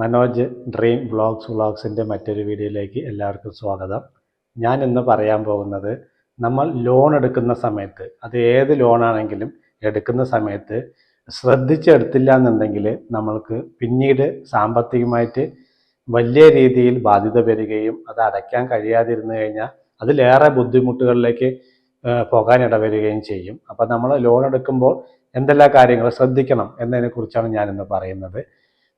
Manoj dream vlogs വ്ളോഗ്സിന്റെ മറ്റൊരു വീഡിയോയിലേക്ക് എല്ലാവർക്കും സ്വാഗതം. ഞാൻ ഇന്ന് പറയാൻ പോകുന്നത് നമ്മൾ ലോൺ എടുക്കുന്ന സമയത്ത് അത് ഏത് ലോണാണെങ്കിലും എടുക്കുന്ന സമയത്ത് ശ്രദ്ധിച്ചെടുത്തില്ല എന്നുണ്ടെങ്കിൽ നമ്മൾക്ക് പിന്നീട് സാമ്പത്തികമായിട്ട് വലിയ രീതിയിൽ ബാധ്യത വരികയും അത് അടയ്ക്കാൻ കഴിയാതിരുന്നു കഴിഞ്ഞാൽ അതിലേറെ ബുദ്ധിമുട്ടുകളിലേക്ക് പോകാൻ ഇടവരികയും ചെയ്യും. അപ്പം നമ്മൾ ലോൺ എടുക്കുമ്പോൾ എന്തെല്ലാം കാര്യങ്ങൾ ശ്രദ്ധിക്കണം എന്നതിനെ കുറിച്ചാണ് ഞാനിന്ന് പറയുന്നത്.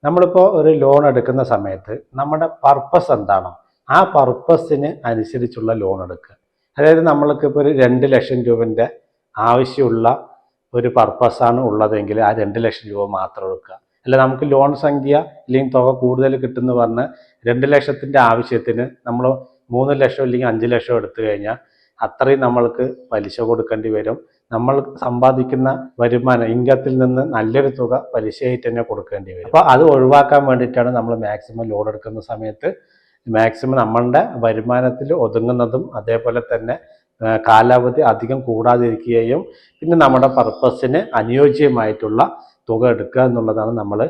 നമ്മളിപ്പോൾ ഒരു ലോൺ എടുക്കുന്ന സമയത്ത് നമ്മുടെ പർപ്പസ് എന്താണോ? ആ പർപ്പസിന് അനുസരിച്ചുള്ള ലോൺ എടുക്കുക. അതായത് നമ്മൾക്ക് ഇപ്പോൾ ഒരു രണ്ട് ലക്ഷം രൂപന്റെ ആവശ്യമുള്ള ഒരു പർപ്പസാണ് ഉള്ളതെങ്കിൽ ആ രണ്ട് ലക്ഷം രൂപ മാത്രം എടുക്കുക. അല്ല നമുക്ക് ലോൺ സംഖ്യ അല്ലെങ്കിൽ തുക കൂടുതൽ കിട്ടുന്ന പറഞ്ഞ് രണ്ട് ലക്ഷത്തിന്റെ ആവശ്യത്തിന് നമ്മൾ മൂന്ന് ലക്ഷം അല്ലെങ്കിൽ അഞ്ച് ലക്ഷം എടുത്തു കഴിഞ്ഞാൽ അത്രയും നമ്മൾക്ക് പലിശ കൊടുക്കേണ്ടി വരും. നമ്മൾ സമ്പാദിക്കുന്ന വരുമാനം ഇൻകത്തിൽ നിന്ന് നല്ലൊരു തുക പലിശയായിട്ട് തന്നെ കൊടുക്കേണ്ടി വരും. അപ്പോൾ അത് ഒഴിവാക്കാൻ വേണ്ടിയിട്ടാണ് നമ്മൾ മാക്സിമം ലോൺ എടുക്കുന്ന സമയത്ത് മാക്സിമം നമ്മളുടെ വരുമാനത്തിൽ ഒതുങ്ങുന്നതും അതേപോലെ തന്നെ കാലാവധി അധികം കൂടാതിരിക്കുകയും പിന്നെ നമ്മുടെ പർപ്പസിന് അനുയോജ്യമായിട്ടുള്ള തുക എടുക്കുക എന്നുള്ളതാണ് നമ്മൾ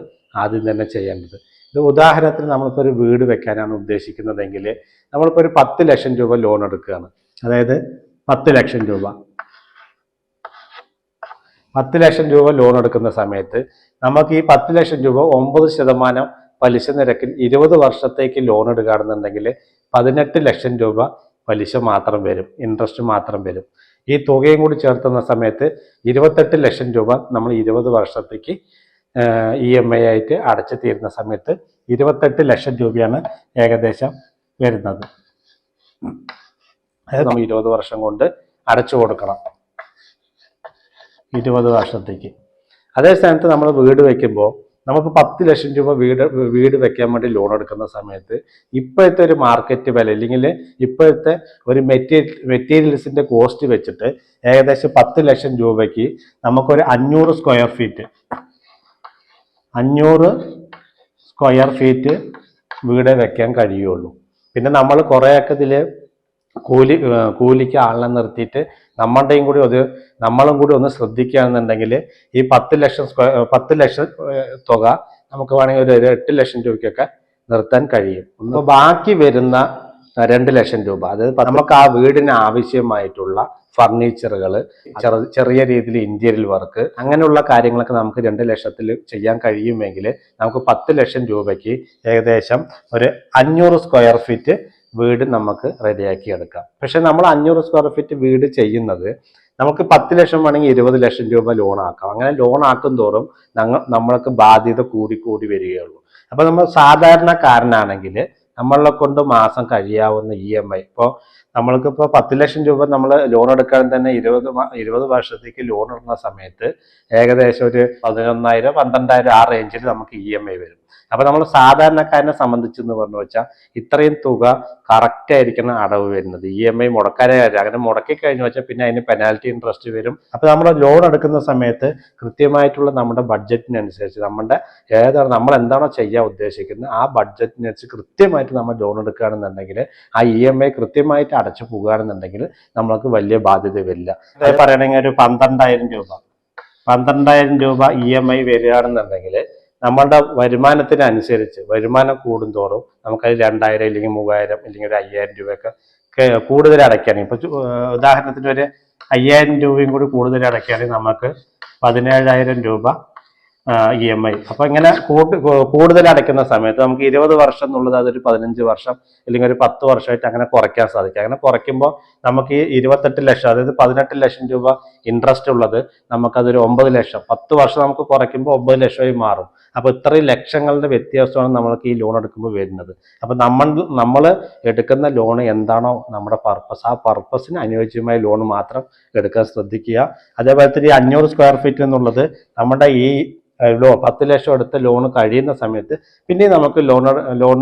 ആദ്യം തന്നെ ചെയ്യേണ്ടത്. ഇത് ഉദാഹരണത്തിന് നമ്മളിപ്പോൾ ഒരു വീട് വെക്കാനാണ് ഉദ്ദേശിക്കുന്നതെങ്കിൽ നമ്മളിപ്പോൾ ഒരു പത്ത് ലക്ഷം രൂപ ലോൺ എടുക്കുകയാണ്. അതായത് പത്ത് ലക്ഷം രൂപ. പത്ത് ലക്ഷം രൂപ ലോൺ എടുക്കുന്ന സമയത്ത് നമുക്ക് ഈ പത്ത് ലക്ഷം രൂപ ഒമ്പത് ശതമാനം പലിശ നിരക്കിൽ ഇരുപത് വർഷത്തേക്ക് ലോൺ എടുക്കുകയാണെന്നുണ്ടെങ്കിൽ പതിനെട്ട് ലക്ഷം രൂപ പലിശ മാത്രം വരും ഇൻട്രസ്റ്റ് മാത്രം വരും. ഈ തുകയും കൂടി ചേർത്തുന്ന സമയത്ത് ഇരുപത്തെട്ട് ലക്ഷം രൂപ നമ്മൾ ഇരുപത് വർഷത്തേക്ക് ഇ എം ഐ ആയിട്ട് അടച്ചു തീരുന്ന സമയത്ത് ഇരുപത്തെട്ട് ലക്ഷം രൂപയാണ് ഏകദേശം വരുന്നത്. നമ്മൾ ഇരുപത് വർഷം കൊണ്ട് അടച്ചു കൊടുക്കണം. ഇരുപത് വർഷത്തേക്ക്. അതേ സ്ഥാനത്ത് നമ്മൾ വീട് വെക്കുമ്പോൾ നമുക്ക് പത്ത് ലക്ഷം രൂപ വീട് വീട് വെക്കാൻ വേണ്ടി ലോൺ എടുക്കുന്ന സമയത്ത് ഇപ്പോഴത്തെ ഒരു മാർക്കറ്റ് വില അല്ലെങ്കിൽ ഇപ്പോഴത്തെ ഒരു മെറ്റീരിയൽ മെറ്റീരിയൽസിന്റെ കോസ്റ്റ് വെച്ചിട്ട് ഏകദേശം പത്ത് ലക്ഷം രൂപയ്ക്ക് നമുക്കൊരു അഞ്ഞൂറ് സ്ക്വയർ ഫീറ്റ് അഞ്ഞൂറ് സ്ക്വയർ ഫീറ്റ് വീട് വെക്കാൻ കഴിയുള്ളൂ. പിന്നെ നമ്മൾ കുറേയൊക്കെ ഇതിൽ കൂലി കൂലിക്ക് ആളിനെ നിർത്തിയിട്ട് നമ്മളുടെയും കൂടി ഒരു നമ്മളും കൂടി ഒന്ന് ശ്രദ്ധിക്കുകയാണെന്നുണ്ടെങ്കിൽ ഈ പത്ത് ലക്ഷം സ്ക്വയർ പത്ത് ലക്ഷം തുക നമുക്ക് വേണമെങ്കിൽ ഒരു എട്ട് ലക്ഷം രൂപയ്ക്കൊക്കെ നിർത്താൻ കഴിയും. അപ്പോൾ ബാക്കി വരുന്ന രണ്ട് ലക്ഷം രൂപ അതായത് നമുക്ക് ആ വീടിന് ആവശ്യമായിട്ടുള്ള ഫർണിച്ചറുകൾ ചെറിയ രീതിയിൽ ഇന്റീരിയൽ വർക്ക് അങ്ങനെയുള്ള കാര്യങ്ങളൊക്കെ നമുക്ക് രണ്ട് ലക്ഷത്തിൽ ചെയ്യാൻ കഴിയുമെങ്കിൽ നമുക്ക് പത്ത് ലക്ഷം രൂപയ്ക്ക് ഏകദേശം ഒരു അഞ്ഞൂറ് സ്ക്വയർ ഫീറ്റ് വീട് നമുക്ക് റെഡിയാക്കി എടുക്കാം. പക്ഷെ നമ്മൾ അഞ്ഞൂറ് സ്ക്വയർ ഫീറ്റ് വീട് ചെയ്യുന്നത് നമുക്ക് പത്ത് ലക്ഷം വേണമെങ്കിൽ ഇരുപത് ലക്ഷം രൂപ ലോൺ ആക്കാം. അങ്ങനെ ലോൺ ആക്കും തോറും ഞങ്ങൾ നമ്മൾക്ക് ബാധ്യത കൂടി കൂടി വരികയുള്ളൂ. അപ്പൊ നമ്മൾ സാധാരണക്കാരനാണെങ്കിൽ നമ്മളെ കൊണ്ട് മാസം കഴിയാവുന്ന ഇ എം ഐ ഇപ്പോൾ നമ്മൾക്ക് ഇപ്പോൾ പത്ത് ലക്ഷം രൂപ നമ്മൾ ലോൺ എടുക്കാൻ തന്നെ ഇരുപത് ഇരുപത് വർഷത്തേക്ക് ലോൺ ഇടുന്ന സമയത്ത് ഏകദേശം ഒരു പതിനൊന്നായിരം പന്ത്രണ്ടായിരം ആ റേഞ്ചിൽ നമുക്ക് ഇ എം ഐ വരും. അപ്പൊ നമ്മൾ സാധാരണക്കാരനെ സംബന്ധിച്ച് എന്ന് പറഞ്ഞു വെച്ചാൽ ഇത്രയും തുക കറക്റ്റ് ആയിരിക്കണം അടവ് വരുന്നത്. ഇ എം ഐ മുടക്കാനേ അങ്ങനെ മുടക്കി കഴിഞ്ഞു വെച്ചാൽ പിന്നെ അതിന് പെനാൽറ്റി ഇൻട്രസ്റ്റ് വരും. അപ്പൊ നമ്മൾ ലോൺ എടുക്കുന്ന സമയത്ത് കൃത്യമായിട്ടുള്ള നമ്മുടെ ബഡ്ജറ്റിനനുസരിച്ച് നമ്മുടെ ഏതാണ് നമ്മൾ എന്താണോ ചെയ്യാൻ ഉദ്ദേശിക്കുന്നത് ആ ബഡ്ജറ്റിനനുസരിച്ച് കൃത്യമായിട്ട് നമ്മൾ ലോൺ എടുക്കുകയാണെന്നുണ്ടെങ്കിൽ ആ ഇ എം ഐ കൃത്യമായിട്ട് അടച്ചു പോകുകയാണെന്നുണ്ടെങ്കിൽ നമ്മൾക്ക് വലിയ ബാധ്യത വരില്ല. പറയണമെങ്കിൽ ഒരു പന്ത്രണ്ടായിരം രൂപ. പന്ത്രണ്ടായിരം രൂപ ഇ എം ഐ വരികയാണെന്നുണ്ടെങ്കിൽ നമ്മളുടെ വരുമാനത്തിനനുസരിച്ച് വരുമാനം കൂടുന്തോറും നമുക്കത് രണ്ടായിരം ഇല്ലെങ്കിൽ മൂവായിരം ഇല്ലെങ്കിൽ ഒരു അയ്യായിരം രൂപയൊക്കെ കൂടുതൽ അടയ്ക്കുകയാണെങ്കിൽ ഇപ്പൊ ഉദാഹരണത്തിന് ഒരു അയ്യായിരം രൂപയും കൂടി കൂടുതൽ അടയ്ക്കുകയാണെങ്കിൽ നമുക്ക് പതിനേഴായിരം രൂപ ഇ എം ഐ അപ്പൊ ഇങ്ങനെ കൂടുതൽ അടയ്ക്കുന്ന സമയത്ത് നമുക്ക് ഇരുപത് വർഷം എന്നുള്ളത് അതൊരു പതിനഞ്ച് വർഷം അല്ലെങ്കിൽ ഒരു പത്ത് വർഷമായിട്ട് അങ്ങനെ കുറയ്ക്കാൻ സാധിക്കും. അങ്ങനെ കുറയ്ക്കുമ്പോൾ നമുക്ക് ഈ ഇരുപത്തെട്ട് ലക്ഷം അതായത് പതിനെട്ട് ലക്ഷം രൂപ ഇൻട്രസ്റ്റ് ഉള്ളത് നമുക്കതൊരു ഒമ്പത് ലക്ഷം പത്ത് വർഷം നമുക്ക് കുറയ്ക്കുമ്പോൾ ഒമ്പത് ലക്ഷമായി മാറും. അപ്പൊ ഇത്രയും ലക്ഷങ്ങളുടെ വ്യത്യാസമാണ് നമ്മൾക്ക് ഈ ലോൺ എടുക്കുമ്പോൾ വരുന്നത്. അപ്പൊ നമ്മൾ നമ്മൾ എടുക്കുന്ന ലോൺ എന്താണോ നമ്മുടെ പർപ്പസ് ആ പർപ്പസിന് അനുയോജ്യമായ ലോൺ മാത്രം എടുക്കാൻ ശ്രദ്ധിക്കുക. അതേപോലെ തന്നെ ഈ അഞ്ഞൂറ് സ്ക്വയർ ഫീറ്റ് എന്നുള്ളത് നമ്മുടെ ഈ ലോ പത്ത് ലക്ഷം എടുത്ത ലോൺ കഴിയുന്ന സമയത്ത് പിന്നെ നമുക്ക് ലോൺ ലോൺ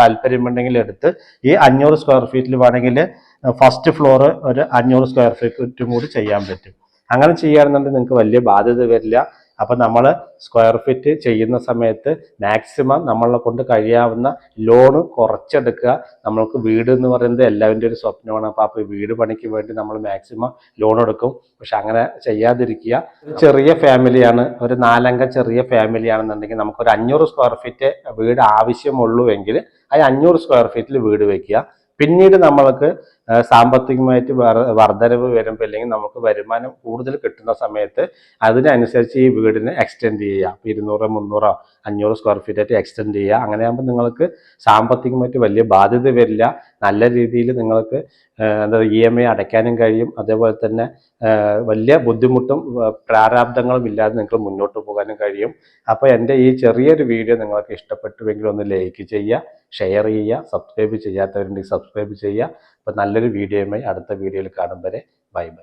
താല്പര്യമുണ്ടെങ്കിൽ എടുത്ത് ഈ അഞ്ഞൂറ് സ്ക്വയർ ഫീറ്റിൽ വേണമെങ്കിൽ ഫസ്റ്റ് ഫ്ലോർ ഒരു അഞ്ഞൂറ് സ്ക്വയർ ഫീറ്റും കൂടി ചെയ്യാൻ പറ്റും. അങ്ങനെ ചെയ്യുകയാണെന്നുണ്ടെങ്കിൽ നിങ്ങൾക്ക് വലിയ ബാധ്യത വരില്ല. അപ്പം നമ്മൾ സ്ക്വയർ ഫീറ്റ് ചെയ്യുന്ന സമയത്ത് മാക്സിമം നമ്മളെ കൊണ്ട് കഴിയാവുന്ന ലോണ് കുറച്ചെടുക്കുക. നമ്മൾക്ക് വീട് എന്ന് പറയുന്നത് എല്ലാവരുടെ ഒരു സ്വപ്നമാണ്. അപ്പോൾ അപ്പോൾ വീട് പണിക്ക് വേണ്ടി നമ്മൾ മാക്സിമം ലോൺ എടുക്കും. പക്ഷെ അങ്ങനെ ചെയ്യാതിരിക്കുക. ചെറിയ ഫാമിലിയാണ് ഒരു നാലംഗ ചെറിയ ഫാമിലി ആണെന്നുണ്ടെങ്കിൽ നമുക്ക് ഒരു അഞ്ഞൂറ് സ്ക്വയർ ഫീറ്റ് വീട് ആവശ്യമുള്ളൂ എങ്കിൽ ആ അഞ്ഞൂറ് സ്ക്വയർ ഫീറ്റിൽ വീട് വയ്ക്കുക പിന്നീട് നമ്മൾക്ക് സാമ്പത്തികമായിട്ട് വർധനവ് വരുമ്പോൾ അല്ലെങ്കിൽ നമുക്ക് വരുമാനം കൂടുതൽ കിട്ടുന്ന സമയത്ത് അതിനനുസരിച്ച് ഈ വീടിന് എക്സ്റ്റെൻഡ് ചെയ്യുക. ഇരുന്നൂറ് മുന്നൂറോ അഞ്ഞൂറ് സ്ക്വയർ ഫീറ്റ് ആയിട്ട് എക്സ്റ്റെൻഡ് ചെയ്യുക. അങ്ങനെ ആകുമ്പോൾ നിങ്ങൾക്ക് സാമ്പത്തികമായിട്ട് വലിയ ബാധ്യത വരില്ല. നല്ല രീതിയിൽ നിങ്ങൾക്ക് എന്താ ഇ എം ഐ അടയ്ക്കാനും കഴിയും. അതേപോലെ തന്നെ വലിയ ബുദ്ധിമുട്ടും പ്രാരാബ്ദങ്ങളും ഇല്ലാതെ നിങ്ങൾക്ക് മുന്നോട്ട് പോകാനും കഴിയും. അപ്പോൾ എന്റെ ഈ ചെറിയൊരു വീഡിയോ നിങ്ങൾക്ക് ഇഷ്ടപ്പെട്ടുവെങ്കിൽ ഒന്ന് ലൈക്ക് ചെയ്യുക ഷെയർ ചെയ്യുക സബ്സ്ക്രൈബ് ചെയ്യാത്തവരുണ്ടെങ്കിൽ സബ്സ്ക്രൈബ് ചെയ്യുക. അപ്പോൾ നല്ലൊരു വീഡിയോയുമായി അടുത്ത വീഡിയോയിൽ കാണും വരെ. Bye bye.